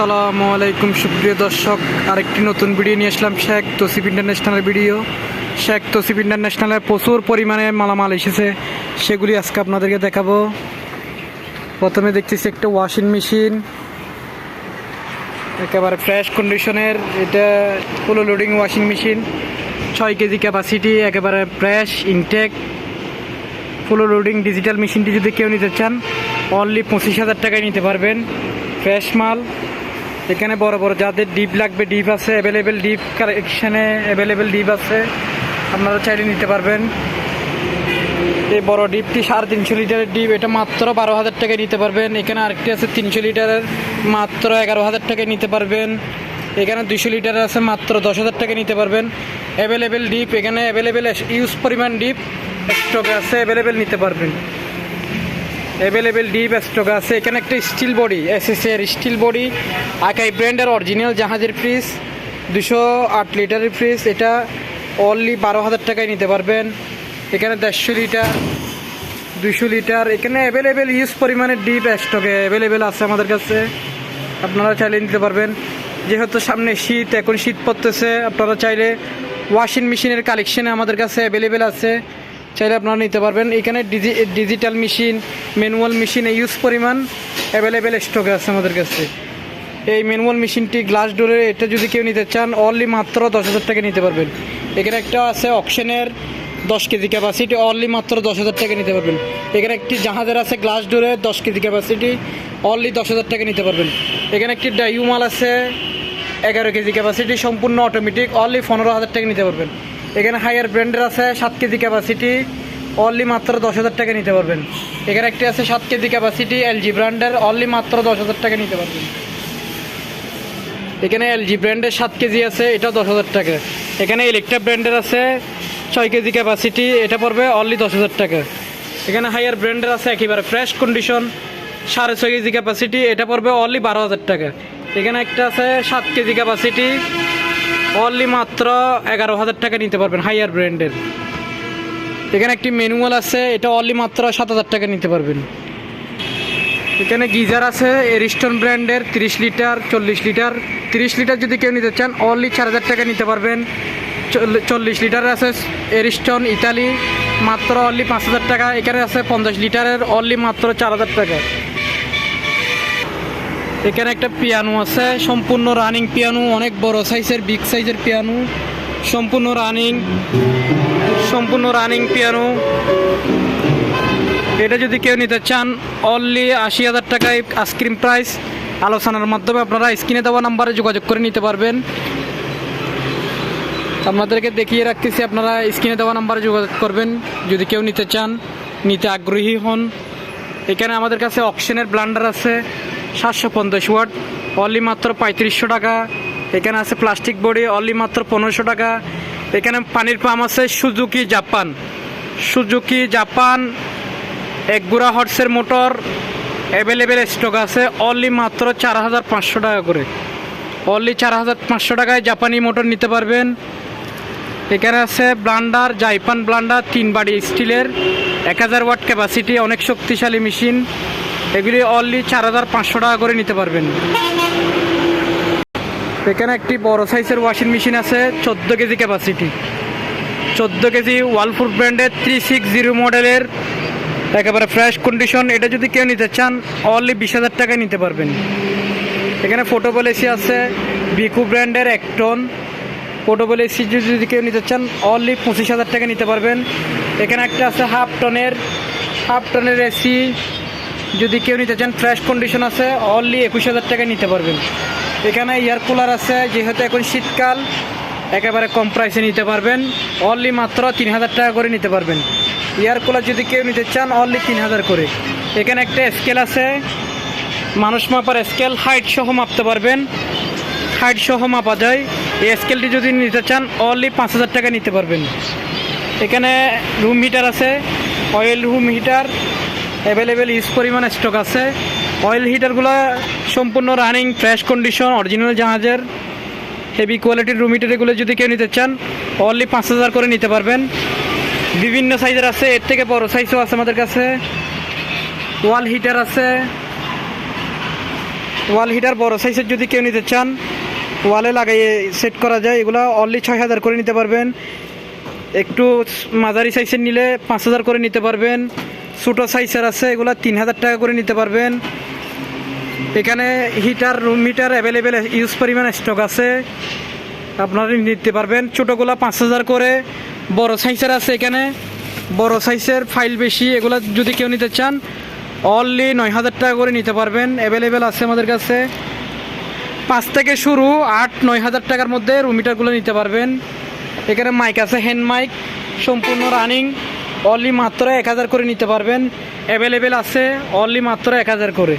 আসসালামু আলাইকুম, সুপ্রিয় দর্শক। আরেকটি নতুন ভিডিও নিয়ে আসলাম শেখ তসিফ ইন্টারন্যাশনালের ভিডিও। শেখ তসিফ ইন্টারন্যাশনালের প্রচুর পরিমাণে মালামাল এসেছে। সেগুলি আজকে আপনাদেরকে দেখাবো। প্রথমে দেখতেছি একটা ওয়াশিং মেশিন। একেবারে ফ্রেশ কন্ডিশনের। এটা ফুলো লোডিং ওয়াশিং মেশিন। ছয় কেজি ক্যাপাসিটি, একেবারে fresh, intact. Fully loading digital মেশিনটি যদি কেউ নিতে চান, অনলি পঁচিশ হাজার টাকায় নিতে পারবেন। ফ্রেশ মাল। এখানে বড় বড় যাদের ডিপ লাগবে, ডিপ আছে অ্যাভেলেবেল ডিপ কালেকশানে অ্যাভেলেবেল ডিপ আছে, আপনারা চাইলে নিতে পারবেন। এই বড় ডিপটি সাড়ে তিনশো লিটারের ডিপ, এটা মাত্র বারো হাজার টাকায় নিতে পারবেন। এখানে আরেকটি আছে তিনশো লিটারের, মাত্র এগারো হাজার টাকায় নিতে পারবেন। এখানে দুশো লিটারের আছে, মাত্র দশ হাজার টাকায় নিতে পারবেন। অ্যাভেলেবেল ডিপ, এখানে অ্যাভেলেবেল ইউজ পরিমাণ ডিপ স্টক আছে অ্যাভেলেবেল নিতে পারবেন। অ্যাভেলেবেল ডিপ স্টক আছে। এখানে একটা স্টিল বডি এসএস এর স্টিল বডি আকাই ব্র্যান্ডের অরিজিনাল জাহাজের ফ্রিজ দুশো আট লিটারের ফ্রিজ এটা অনলি বারো হাজার টাকায় নিতে পারবেন। এখানে দেড়শো লিটার দুশো লিটার। এখানে অ্যাভেলেবেল ইউজ পরিমাণে ডিপ স্টকে অ্যাভেলেবেল আছে আমাদের কাছে। আপনারা চাইলে নিতে পারবেন। যেহেতু সামনে শীত, এখন শীত পড়তেছে, আপনারা চাইলে ওয়াশিং মেশিনের কালেকশানে আমাদের কাছে অ্যাভেলেবেল আছে। চাইলে আপনারা নিতে পারবেন। এখানে digi digital machine manual machine huge পরিমাণ অ্যাভেলেবেল স্টকে আছে আমাদের কাছে। এই ম্যানুয়াল মেশিনটি গ্লাস ডোরে এটা যদি কেউ নিতে চান অনলি মাত্র দশ হাজার টাকা নিতে পারবেন। এখানে একটা আছে অকশনের দশ কেজি ক্যাপাসিটি অনলি মাত্র দশ হাজার টাকা নিতে পারবেন। এখানে একটি জাহাজের আছে গ্লাস ডোরে দশ কেজি ক্যাপাসিটি অনলি দশ হাজার টাকা নিতে পারবেন। এখানে একটি ডাইউমাল আছে, এগারো কেজি ক্যাপাসিটি সম্পূর্ণ অটোমেটিক অনলি পনেরো হাজার টাকা নিতে পারবেন। এখানে হায়ার ব্র্যান্ডের আছে সাত কেজি ক্যাপাসিটি অনলি মাত্র দশ হাজার টাকা নিতে পারবেন। এখানে একটি আছে সাত K G capacity L G ব্র্যান্ডের অনলি মাত্র দশ হাজার টাকা নিতে পারবেন। এখানে এলজি ব্র্যান্ডের সাত কেজি আছে, এটা দশ হাজার টাকা। এখানে ইলেকট্রা ব্র্যান্ডের আছে ছয় কেজি ক্যাপাসিটি এটা পড়বে অনলি দশ হাজার টাকা। এখানে হায়ার ব্র্যান্ডের আছে একেবারে ফ্রেশ কন্ডিশন সাড়ে ছয় কেজি ক্যাপাসিটি এটা পড়বে অনলি বারো হাজার টাকা। এখানে একটা আছে সাত কেজি ক্যাপাসিটি অনলি মাত্র এগারো হাজার টাকা নিতে পারবেন হাইয়ার ব্র্যান্ডের এখানে একটি ম্যানুয়াল আছে, এটা অনলি মাত্র সাত হাজার টাকা নিতে পারবেন। এখানে গিজার আছে এরিস্টন ব্র্যান্ডের তিরিশ লিটার, চল্লিশ লিটার। তিরিশ লিটার যদি কেউ নিতে চান অনলি চার হাজার টাকা নিতে পারবেন। চল্লি- চল্লিশ লিটার আছে এরিস্টন ইতালি মাত্র অনলি পাঁচ হাজার টাকা। এখানে আছে পঞ্চাশ লিটারের অনলি মাত্র চার হাজার টাকা। এখানে একটা পিয়ানো আছে, সম্পূর্ণ রানিং পিয়ানো, অনেক বড় সাইজের বিগ সাইজের পিয়ানো, সম্পূর্ণ রানিং সম্পূর্ণ রানিং পিয়ানো। এটা যদি কেউ নিতে চান অনলি আশি হাজার টাকায় আইসক্রিম প্রাইস আলোচনার মাধ্যমে আপনারা স্ক্রিনে দেওয়া নাম্বারে যোগাযোগ করে নিতে পারবেন। আপনাদেরকে দেখিয়ে রাখতেছি, আপনারা স্ক্রিনে দেওয়া নাম্বারে যোগাযোগ করবেন। যদি কেউ নিতে চান, নিতে আগ্রহী হন। এখানে আমাদের কাছে অকশনের ব্লান্ডার আছে। সাতশো পঞ্চাশ ওয়াট অনলি মাত্র পঁয়ত্রিশশো টাকা। এখানে আছে প্লাস্টিক বডি অনলি মাত্র পনেরোশো টাকা। এখানে পানির পাম্প আছে সুজুকি জাপান সুজুকি জাপান এক গুড়া হর্সের মোটর অ্যাভেলেবেল স্টক আছে অনলি মাত্র চার হাজার পাঁচশো টাকা করে। অনলি চার হাজার পাঁচশো টাকায় জাপানি মোটর নিতে পারবেন। এখানে আছে ব্লান্ডার জাইপান ব্লান্ডার, তিন বাড়ি স্টিলের। এক হাজার ওয়াট ক্যাপাসিটি অনেক শক্তিশালী মেশিন এগুলি অনলি চার হাজার পাঁচশো টাকা করে নিতে পারবেন। এখানে একটি বড় সাইজের ওয়াশিং মেশিন আছে, চোদ্দ কেজি ক্যাপাসিটি চোদ্দ কেজি ওয়ালফুর ব্র্যান্ডের থ্রি সিক্স জিরো মডেলের একেবারে ফ্রেশ কন্ডিশন এটা যদি কেউ নিতে চান অনলি বিশ হাজার টাকায় নিতে পারবেন। এখানে ফোটোবল এসি আছে বিকু ব্র্যান্ডের এক টন পোর্টেবল এসি যদি কেউ নিতে চান অনলি পঁচিশ হাজার টাকা নিতে পারবেন। এখানে একটা আছে হাফ টনের হাফ টনের এসি যদি কেউ নিতে চান ফ্রেশ কন্ডিশন আছে অনলি একুশ হাজার টাকা নিতে পারবেন। এখানে এয়ার কুলার আছে, যেহেতু এখন শীতকাল, একেবারে কম প্রাইসে নিতে পারবেন। অনলি মাত্র তিন হাজার টাকা করে নিতে পারবেন। এয়ার কুলার যদি কেউ নিতে চান অনলি তিন হাজার করে। এখানে একটা স্কেল আছে, মানুষ মাপার স্কেল হাইট সহ মাপতে পারবেন। হাইট সহ মাপা যায়। এই স্কেলটি যদি নিতে চান অনলি পাঁচ হাজার টাকা নিতে পারবেন। এখানে রুম হিটার আছে oil room heater available huge পরিমাণ স্টক আছে। অয়েল হিটারগুলো সম্পূর্ণ রানিং ফ্রেশ কন্ডিশন অরিজিনাল জাহাজের হেভি কোয়ালিটির রুম হিটার এগুলো যদি কেউ নিতে চান অনলি পাঁচ হাজার করে নিতে পারবেন। বিভিন্ন সাইজের আছে, এর থেকে বড় সাইজও আছে আমাদের কাছে। ওয়াল হিটার আছে। ওয়াল হিটার বড় সাইজের যদি কেউ নিতে চান ওয়ালে লাগাইয়ে সেট করা যায়, এগুলো অনলি ছয় হাজার করে নিতে পারবেন। একটু মাঝারি সাইজের নিলে পাঁচ হাজার করে নিতে পারবেন। ছোটো সাইজের আছে, এগুলো তিন হাজার টাকা করে নিতে পারবেন। এখানে heater room heater available huge পরিমাণ স্টক আছে। আপনারা নিতে পারবেন। ছোটোগুলো পাঁচ হাজার করে, বড় সাইজের আছে এখানে। বড় সাইজের ফাইল বেশি, এগুলো যদি কেউ নিতে চান অনলি নয় হাজার টাকা করে নিতে পারবেন। অ্যাভেলেবেল আছে আমাদের কাছে। পাঁচ থেকে শুরু আট, নয় হাজার টাকার মধ্যে রুম হিটারগুলো নিতে পারবেন। এখানে মাইক আছে হ্যান্ড মাইক সম্পূর্ণ রানিং অনলি মাত্র এক হাজার করে নিতে পারবেন। অ্যাভেলেবেল আছে অনলি মাত্র এক হাজার করে।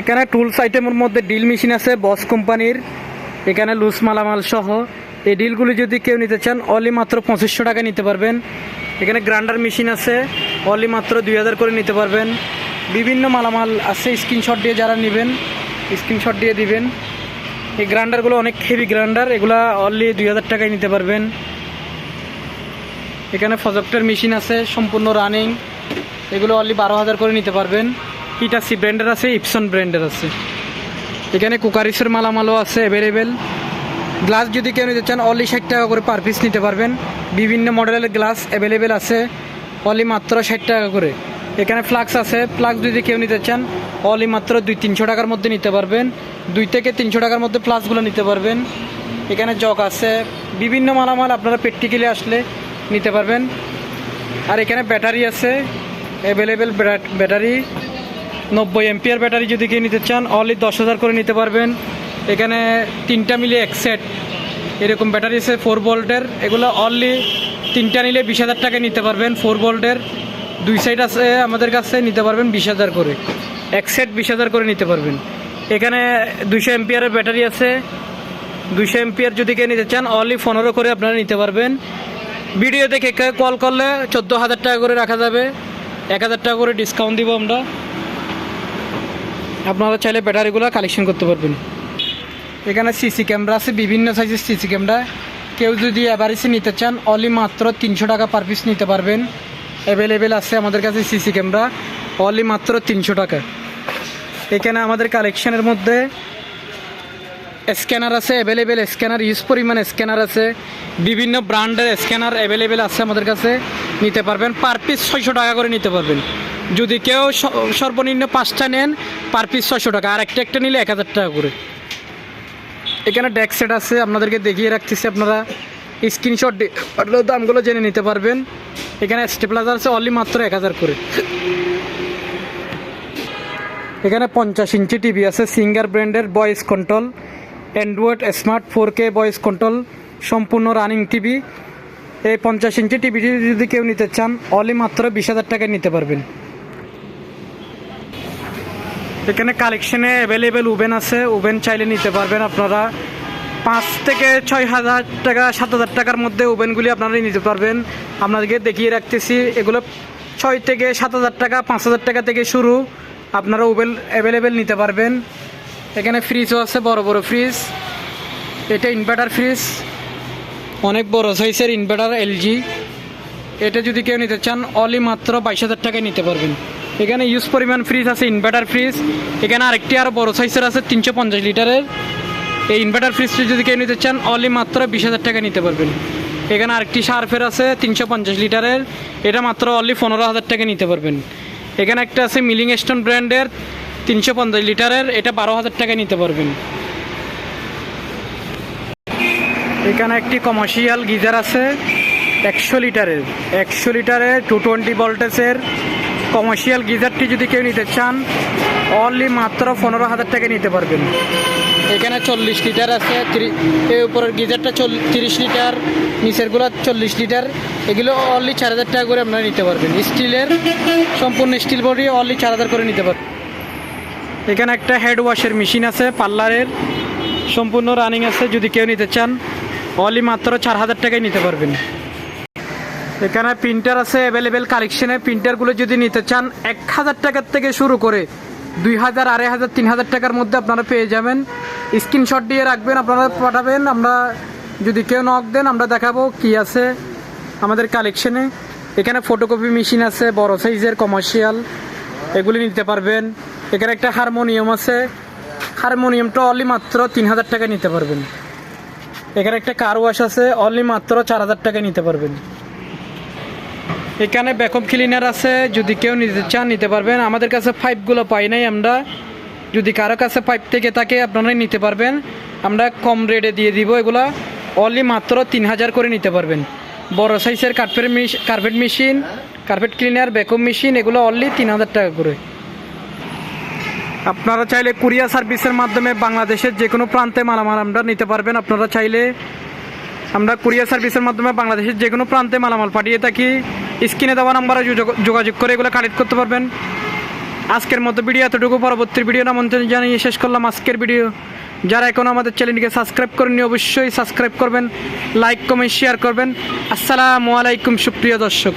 এখানে টুলস আইটেমের মধ্যে ডিল মেশিন আছে বস কোম্পানির এখানে লুজ মালামাল সহ। এই ডিলগুলি যদি কেউ নিতে চান অনলি মাত্র পঁচিশশো টাকা নিতে পারবেন। এখানে গ্রাইন্ডার মেশিন আছে অনলি মাত্র দুই হাজার করে নিতে পারবেন। বিভিন্ন মালামাল আছে স্ক্রিনশট দিয়ে যারা নেবেন স্ক্রিনশট দিয়ে দিবেন। এই গ্রাইন্ডারগুলো অনেক হেভি গ্রাইন্ডার এগুলা অনলি দুই হাজার টাকায় নিতে পারবেন। এখানে ফজক্টের মেশিন আছে, সম্পূর্ণ রানিং এগুলো অনলি বারো হাজার করে নিতে পারবেন। হিটাসি ব্র্যান্ডের আছে ইপসন ব্র্যান্ডের আছে। এখানে কুকারিসের মালামালও আছে অ্যাভেলেবেল গ্লাস যদি কেউ নিতে চান অনলি ষাট টাকা করে পার পিস নিতে পারবেন। বিভিন্ন মডেলের গ্লাস অ্যাভেলেবেল আছে অনলি মাত্র ষাট টাকা করে। এখানে ফ্লাক্স আছে ফ্লাক্স যদি কেউ নিতে চান অনলি মাত্র দুই তিনশো টাকার মধ্যে নিতে পারবেন। দুই থেকে তিনশো টাকার মধ্যে ফ্লাক্সগুলো নিতে পারবেন। এখানে জগ আছে। বিভিন্ন মালামাল আপনারা প্র্যাকটিক্যালি আসলে নিতে পারবেন। আর এখানে ব্যাটারি আছে অ্যাভেলেবেল ব্যাটারি। নব্বই এমপিআর ব্যাটারি যদি কেউ নিতে চান অনলি দশ হাজার করে নিতে পারবেন। এখানে তিনটা মিলিয়ে এক সেট এরকম ব্যাটারি আছে ফোর ভোল্টের এগুলো অনলি তিনটা নিলে বিশ হাজার টাকা নিতে পারবেন। ফোর ভোল্টের দুই সাইড আছে, আমাদের কাছে নিতে পারবেন বিশ হাজার করে। এক সেট বিশ হাজার করে নিতে পারবেন। এখানে দুইশো এমপিআরের ব্যাটারি আছে। দুইশো এমপিআর যদি কেউ নিতে চান অনলি পনেরো করে আপনারা নিতে পারবেন। ভিডিও দেখে কল করলে চোদ্দ হাজার টাকা করে রাখা যাবে। এক হাজার টাকা করে ডিসকাউন্ট দিব আমরা। আপনারা চাইলে ব্যাটারিগুলো কালেকশন করতে পারবেন। এখানে সিসি ক্যামেরা আছে, বিভিন্ন সাইজের সিসি ক্যামেরা কেউ যদি অ্যাভারেজে নিতে চান অলি মাত্র তিনশো টাকা পার পিস নিতে পারবেন। অ্যাভেলেবেল আছে আমাদের কাছে সিসি ক্যামেরা অলি মাত্র তিনশো টাকা। এখানে আমাদের কালেকশনের মধ্যে স্ক্যানার আছে অ্যাভেলেবেল স্ক্যানার ইউজ পরিমাণ স্ক্যানার আছে। বিভিন্ন ব্র্যান্ডের স্ক্যানার অ্যাভেলেবেল আছে আমাদের কাছে, নিতে পারবেন। পার পিস ছয়শো টাকা করে নিতে পারবেন। যদি কেউ সর্বনিম্ন পাঁচটা নেন পার পিস ছয়শো টাকা। আর একটা একটা নিলে এক হাজার টাকা করে। এখানে ডেক সেট আছে, আপনাদেরকে দেখিয়ে রাখতেছি আপনারা। স্ক্রিনশট দামগুলো জেনে নিতে পারবেন। এখানে স্টেপলাইজার আছে অনলি মাত্র এক হাজার করে। এখানে পঞ্চাশ ইঞ্চি টিভি আছে সিঙ্গার ব্র্যান্ডের voice control Android smart four K voice control সম্পূর্ণ রানিং টিভি এই পঞ্চাশ ইঞ্চি টিভিটি যদি কেউ নিতে চান অনলি মাত্র বিশ হাজার টাকায় নিতে পারবেন। এখানে কালেকশনে অ্যাভেলেবেল ওভেন আছে ওভেন চাইলে নিতে পারবেন আপনারা। পাঁচ থেকে ছয় হাজার টাকা, সাত হাজার টাকার মধ্যে ওভেনগুলি আপনারা নিতে পারবেন। আপনাদেরকে দেখিয়ে রাখতেছি, এগুলো ছয় থেকে সাত হাজার টাকা, পাঁচ হাজার টাকা থেকে শুরু আপনারা ওভেন অ্যাভেলেবেল নিতে পারবেন। এখানে ফ্রিজও আছে, বড় বড় ফ্রিজ এটা ইনভার্টার ফ্রিজ অনেক বড় সাইজের ইনভার্টার এলজি এটা যদি কেউ নিতে চান অলি মাত্র বাইশ হাজার টাকায় নিতে পারবেন। এখানে ইউজ পরিমাণ ফ্রিজ আছে ইনভার্টার ফ্রিজ এখানে আরেকটি আরও বড় সাইজের আছে, তিনশো পঞ্চাশ লিটারের। এই ইনভার্টার ফ্রিজটি যদি কেউ নিতে চান অলি মাত্র বিশ হাজার টাকা নিতে পারবেন। এখানে আরেকটি সার্ফের আছে, তিনশো পঞ্চাশ লিটারের। এটা মাত্র অনলি পনেরো হাজার টাকা নিতে পারবেন। এখানে একটা আছে মিলিং স্টোন ব্র্যান্ডের। তিনশো পঞ্চাশ লিটারের, এটা বারো হাজার টাকায় নিতে পারবেন। এখানে একটি কমার্শিয়াল গিজার আছে, একশো লিটারের। একশো লিটারের টু টোয়েন্টি ভোল্টেজের কমার্শিয়াল গিজারটি যদি কেউ নিতে চান অনলি মাত্র পনেরো হাজার টাকা নিতে পারবেন। এখানে চল্লিশ লিটার আছে এই উপরের গিজারটা তিরিশ লিটার, নিচেরগুলো চল্লিশ লিটার। এগুলো অনলি চার হাজার টাকা করে আপনারা নিতে পারবেন। স্টিলের, সম্পূর্ণ স্টিল বডি অনলি চার হাজার করে নিতে পারবেন। এখানে একটা হেড ওয়াশের মেশিন আছে, পার্লারের। সম্পূর্ণ রানিং আছে, যদি কেউ নিতে চান অলি মাত্র চার হাজার টাকায় নিতে পারবেন। এখানে প্রিন্টার আছে অ্যাভেলেবেল কালেকশনে প্রিন্টারগুলো যদি নিতে চান, এক হাজার টাকার থেকে শুরু করে দুই হাজার, আড়াই হাজার, তিন হাজার টাকার মধ্যে আপনারা পেয়ে যাবেন। স্ক্রিনশট দিয়ে রাখবেন, আপনারা পাঠাবেন, আমরা যদি কেউ নক দেন, আমরা দেখাবো কি আছে আমাদের কালেকশনে এখানে ফটোকপি মেশিন আছে, বড় সাইজের কমার্শিয়াল এগুলি নিতে পারবেন। এখানে একটা হারমোনিয়াম আছে। হারমোনিয়ামটা অনলি মাত্র তিন হাজার টাকা নিতে পারবেন। এখানে একটা কার ওয়াশ আছে অনলি মাত্র চার হাজার টাকা নিতে পারবেন। এখানে ব্যাকআপ ক্লিনার আছে, যদি কেউ নিতে চান নিতে পারবেন। আমাদের কাছে পাইপগুলো পাই নাই আমরা। যদি কারও কাছে পাইপ থেকে থাকে, আপনারাই নিতে পারবেন। আমরা কম রেটে দিয়ে দিব এগুলো। অনলি মাত্র তিন হাজার করে নিতে পারবেন। বড় সাইজের carpet carpet machine carpet cleaner backup machine এগুলো অনলি তিন হাজার টাকা করে। আপনারা চাইলে কুরিয়ার সার্ভিসের মাধ্যমে বাংলাদেশের যে কোনো প্রান্তে মালামাল আমরা নিতে পারবেন। আপনারা চাইলে আমরা কুরিয়ার সার্ভিসের মাধ্যমে বাংলাদেশের যে কোনো প্রান্তে মালামাল পাঠিয়ে থাকি। স্ক্রিনে দেওয়া নাম্বারে যোগাযোগ করে এগুলো কালেক্ট করতে পারবেন। আজকের মতো ভিডিও এতটুকু। পরবর্তী ভিডিও আমন্ত্রণ জানিয়ে শেষ করলাম আজকের ভিডিও। যারা এখন আমাদের চ্যানেলটিকে সাবস্ক্রাইব করেননি, অবশ্যই সাবস্ক্রাইব করবেন, লাইক, কমেন্ট, শেয়ার করবেন। আসসালামু আলাইকুম, সুপ্রিয় দর্শক।